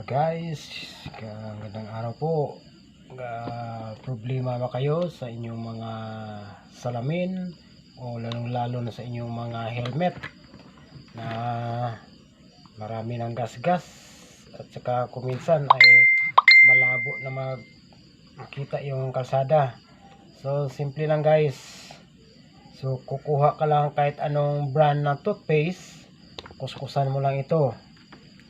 Hello guys, magandang araw po. Ah, problema ba kayo sa inyong mga salamin o lalong lalo na sa inyong mga helmet na marami ng gas-gas at saka kuminsan ay malabo na makita yung kalsada. So simple lang guys. So kukuha ka lang kahit anong brand ng toothpaste, kuskusan mo lang ito.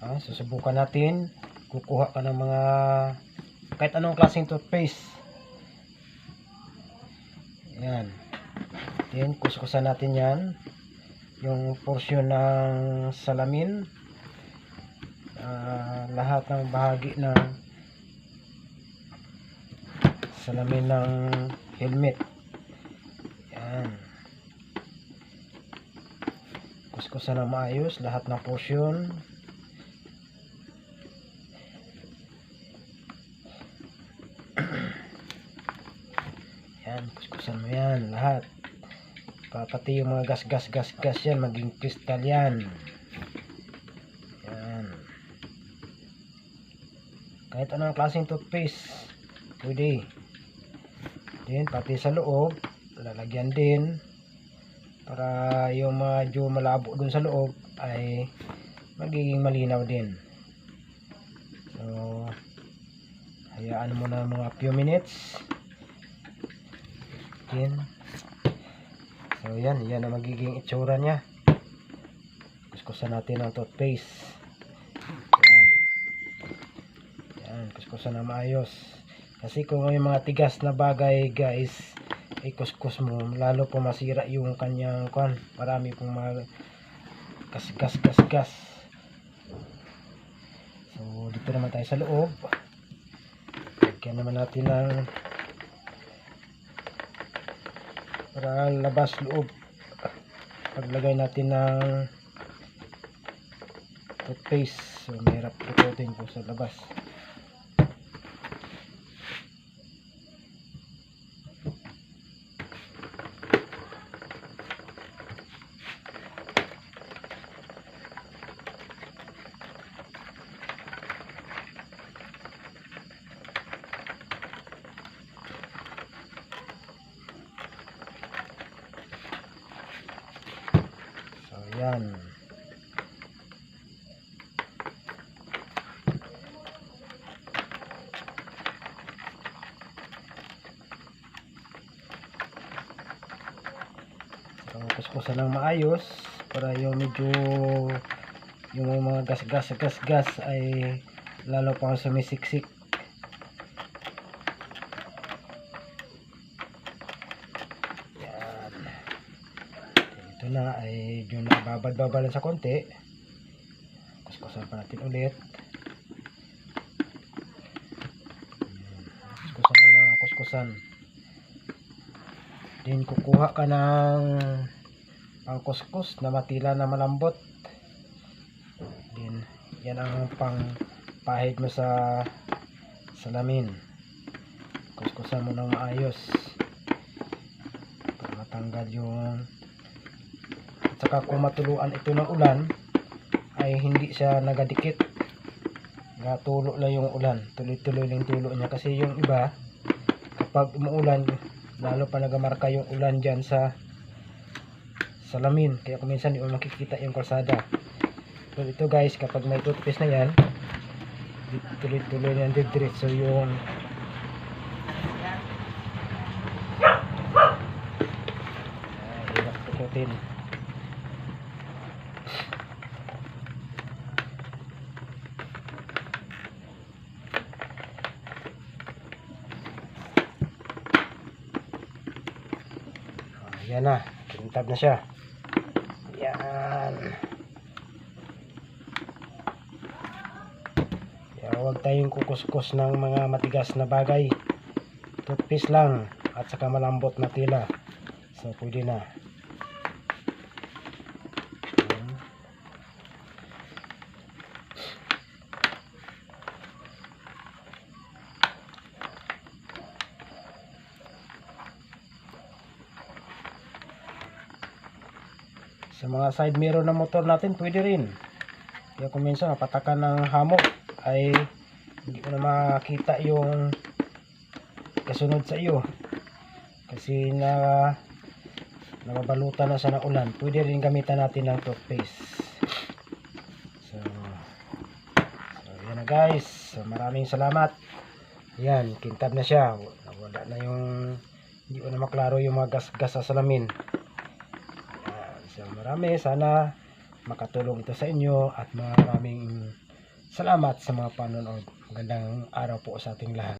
Ah, susubukan natin. Kukuha ka ng mga kahit anong klaseng toothpaste. Yan. Then, kuskusan natin yan. Yung portion ng salamin. Ah, lahat ng bahagi ng salamin ng helmet. Yan. Kuskusan ng maayos lahat ng portion. Yan, kuskusan mo yan, lahat. Pa- Pati yung mga gas, gas, gas, gas yan, maging crystal yan. Yan. Kahit anong klaseng toothpaste, pwede. Then, pati sa loob, lalagyan din. Para yung medyo malabo dun sa loob, ay magiging malinaw din. So, hayaan mo na mga few minutes. Yan. So yan, yan ang magiging itsura niya. Kuskusan natin ang toothpaste. Yan. Yan, kuskusan na maayos. Kasi kung may mga tigas na bagay guys, ikuskus mo, lalo po masira yung kanyang kon. Marami pong mga gas gas gas gas. So dito naman tayo sa loob. Lagyan naman natin ng para labas loob. Paglagay natin ng toothpaste. So mahirap pututin po sa labas so yan. Kuskusan ng maayos para yung medyo yung mga gas gas gas gas ay lalo pang sumisiksik yan ito na ay yung nababad-babalan sa konti. Kuskusan pa natin ulit. Kuskusan na lang ang kuskusan. Din kukuha ka ng pang kuskus na matila na malambot. Din yan ang pang pahid mo sa salamin. Kuskusan mo ng maayos. Para matanggal yung saka kung matuluan ito ng ulan ay hindi siya nagadikit. Natulo lang yung ulan. Tuloy-tuloy lang tulo niya. Kasi yung iba kapag umuulan lalo pa nagamarka yung ulan dyan sa salamin kaya kung minsan di mo makikita yung kalsada. So ito guys kapag may toothpaste na yan tuloy-tuloy na yan diretso yung ay Ayan na, kintab na siya. Yan. Kaya huwag tayong kukuskus ng mga matigas na bagay. Toothpaste lang at saka malambot na tila. So pwede na. Ayan. Sa mga side mirror ng motor natin, pwede rin. Kaya kung minsan, mapatakan ng hamok. ay hindi ko na makita yung kasunod sa iyo kasi na nababalutan na sa naulan pwede rin gamitan natin ng toothpaste so, so yan na guys so, maraming salamat yan kintab na siya wala na yung hindi ko na maklaro yung mga gas-gas sa salamin. So marami. Sana makatulong ito sa inyo at maraming salamat sa mga panonood. Magandang araw po sa ating lahat